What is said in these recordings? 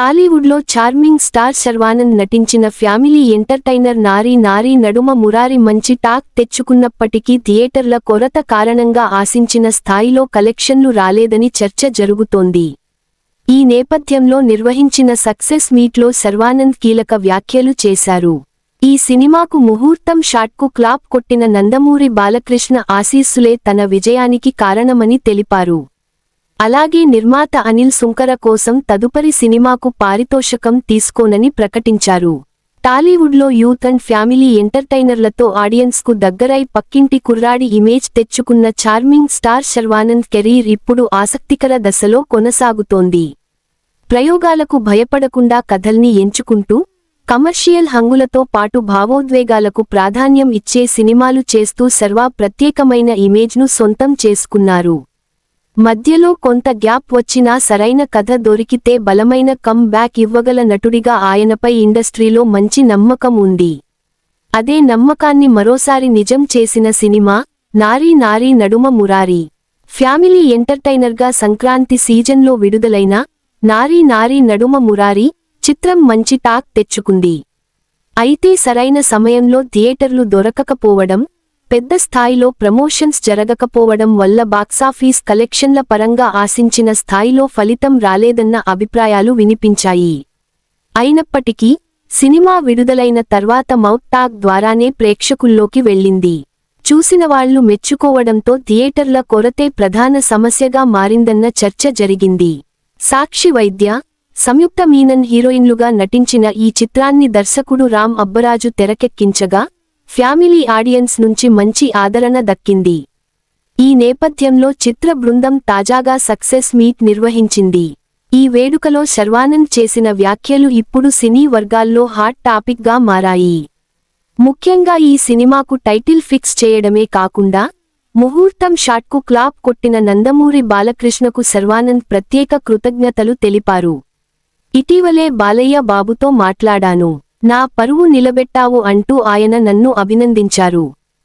టాలీవుడ్లో charming star Sharwanand నటించిన family entertainer నారీ నారీ నడుమ మురారి మంచి టాక్ తెచ్చుకున్నప్పటికీ థియేటర్ల కొరత కారణంగా ఆశించిన స్థాయిలో కలెక్షన్లు రాలేదని చర్చ జరుగుతోంది. ఈ నేపథ్యంలో నిర్వహించిన సక్సెస్ మీట్లో శర్వానంద్ కీలక వ్యాఖ్యలు చేశారు. ఈ సినిమాకు ముహూర్తం షాట్కు క్లాప్ కొట్టిన నందమూరి బాలకృష్ణ ఆశీస్సులే తన విజయానికి కారణమని తెలిపారు. అలాగే నిర్మాత అనిల్ సుంకర కోసం తదుపరి సినిమాకు పారితోషకం తీసుకోనని ప్రకటించారు. టాలీవుడ్లో యూత్ అండ్ ఫ్యామిలీ ఎంటర్టైనర్లతో ఆడియన్స్కు దగ్గరై పక్కింటి కుర్రాడి ఇమేజ్ తెచ్చుకున్న చార్మింగ్ స్టార్ శర్వానంద్ కెరీర్ ఇప్పుడు ఆసక్తికర దశలో కొనసాగుతోంది. ప్రయోగాలకు భయపడకుండా కథల్ని ఎంచుకుంటూ కమర్షియల్ హంగులతో పాటు భావోద్వేగాలకు ప్రాధాన్యం ఇచ్చే సినిమాలు చేస్తూ సర్వా ప్రత్యేకమైన ఇమేజ్ను సొంతం చేసుకున్నారు. మధ్యలో కొంత గ్యాప్ వచ్చినా సరైన కథ దొరికితే బలమైన కమ్ బ్యాక్ ఇవ్వగల నటుడిగా ఆయనపై ఇండస్ట్రీలో మంచి నమ్మకం ఉంది. అదే నమ్మకాన్ని మరోసారి నిజం చేసిన సినిమా నారీ నారీ నడుమ మురారి. ఫ్యామిలీ ఎంటర్టైనర్గా సంక్రాంతి సీజన్లో విడుదలైన నారీ నారీ నడుమ మురారి చిత్రం మంచి టాక్ తెచ్చుకుంది. అయితే సరైన సమయంలో థియేటర్లు దొరకకపోవడం పెద్ద స్థాయిలో ప్రమోషన్స్ జరగకపోవడం వల్ల బాక్సాఫీస్ కలెక్షన్ల పరంగా ఆశించిన స్థాయిలో ఫలితం రాలేదన్న అభిప్రాయాలు వినిపించాయి. అయినప్పటికీ సినిమా విడుదలైన తర్వాత మౌత్ టాక్ ద్వారానే ప్రేక్షకుల్లోకి వెళ్ళింది. చూసినవాళ్ళు మెచ్చుకోవడంతో థియేటర్ల కొరతే ప్రధాన సమస్యగా మారిందన్న చర్చ జరిగింది. సాక్షి వైద్య సంయుక్త మీనన్ హీరోయిన్లుగా నటించిన ఈ చిత్రాన్ని దర్శకుడు రామ్ అబ్బరాజు తెరకెక్కించగా ఫ్యామిలీ ఆడియన్స్ నుంచి మంచి ఆదరణ దక్కింది. ఈ నేపథ్యంలో చిత్ర బృందం తాజాగా సక్సెస్ మీట్ నిర్వహించింది. ఈ వేడుకలో శర్వానంద్ చేసిన వ్యాఖ్యలు ఇప్పుడు సినీ వర్గాల్లో హాట్ టాపిక్గా మారాయి. ముఖ్యంగా ఈ సినిమాకు టైటిల్ ఫిక్స్ చేయడమే కాకుండా ముహూర్తం షాట్కు క్లాప్ కొట్టిన నందమూరి బాలకృష్ణకు శర్వానంద్ ప్రత్యేక కృతజ్ఞతలు తెలిపారు. ఇటీవలే బాలయ్య బాబుతో మాట్లాడాను. నా పరువు నిలబెట్టావు అంటూ ఆయన నన్ను అభినందించారు.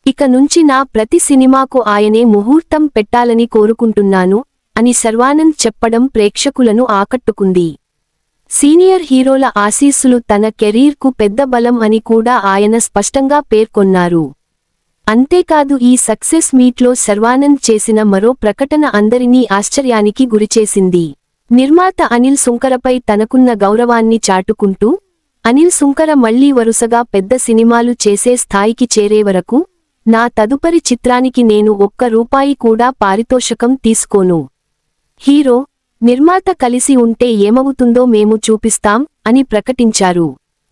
ఇక నుంచి నా ప్రతి సినిమాకు ఆయనే ముహూర్తం పెట్టాలని కోరుకుంటున్నాను అని సర్వానంద్ చెప్పడం ప్రేక్షకులను ఆకట్టుకుంది. సీనియర్ హీరోల ఆశీస్సులు తన కెరీర్కు పెద్ద బలం అని కూడా ఆయన స్పష్టంగా పేర్కొన్నారు. అంతేకాదు ఈ సక్సెస్ మీట్లో సర్వానంద్ చేసిన మరో ప్రకటన అందరినీ ఆశ్చర్యానికి గురిచేసింది. నిర్మాత అనిల్ సుంకరపై తనకున్న గౌరవాన్ని చాటుకుంటూ అనిల్ సుంకర మళ్ళీ వరుసగా పెద్ద సినిమాలు చేసే స్థాయికి చేరే వరకు నా తదుపరి చిత్రానికి నేను ఒక్క రూపాయి కూడా పారితోషకం తీసుకోను. హీరో నిర్మాత కలిసి ఉంటే ఏమవుతుందో మేము చూపిస్తాం అని ప్రకటించారు.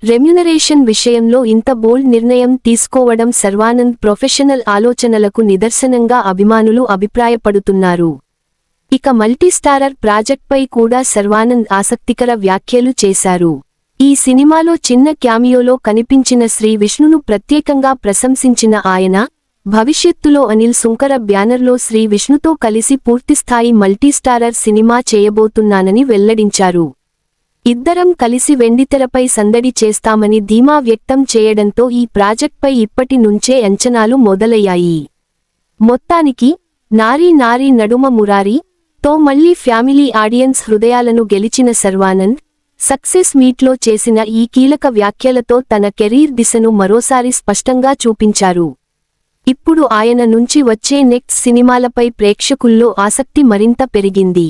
రెమ్యునరేషన్ విషయంలో ఇంత బోల్డ్ నిర్ణయం తీసుకోవడం సర్వానంద్ ప్రొఫెషనల్ ఆలోచనలకు నిదర్శనంగా అభిమానులు అభిప్రాయపడుతున్నారు. ఇక మల్టీస్టారర్ ప్రాజెక్ట్పై కూడా సర్వానంద్ ఆసక్తికర వ్యాఖ్యలు చేశారు. ఈ సినిమాలో చిన్న క్యామియోలో కనిపించిన శ్రీ విష్ణును ప్రత్యేకంగా ప్రశంసించిన ఆయన భవిష్యత్తులో అనిల్ సుంకర బ్యానర్లో శ్రీ విష్ణుతో కలిసి పూర్తిస్థాయి మల్టీస్టారర్ సినిమా చేయబోతున్నానని వెల్లడించారు. ఇద్దరం కలిసి వెండితెరపై సందడి చేస్తామని ధీమా వ్యక్తం చేయడంతో ఈ ప్రాజెక్ట్పై ఇప్పటి నుంచే అంచనాలు మొదలయ్యాయి. మొత్తానికి నారీ నారీ నడుమ మురారి తో మళ్ళీ ఫ్యామిలీ ఆడియన్స్ హృదయాలను గెలిచిన సర్వానంద్ సక్సెస్ మీట్లో చేసిన ఈ కీలక వ్యాఖ్యలతో తన కెరీర్ దిశను మరోసారి స్పష్టంగా చూపించారు. ఇప్పుడు ఆయన నుంచి వచ్చే నెక్స్ట్ సినిమాలపై ప్రేక్షకుల్లో ఆసక్తి మరింత పెరిగింది.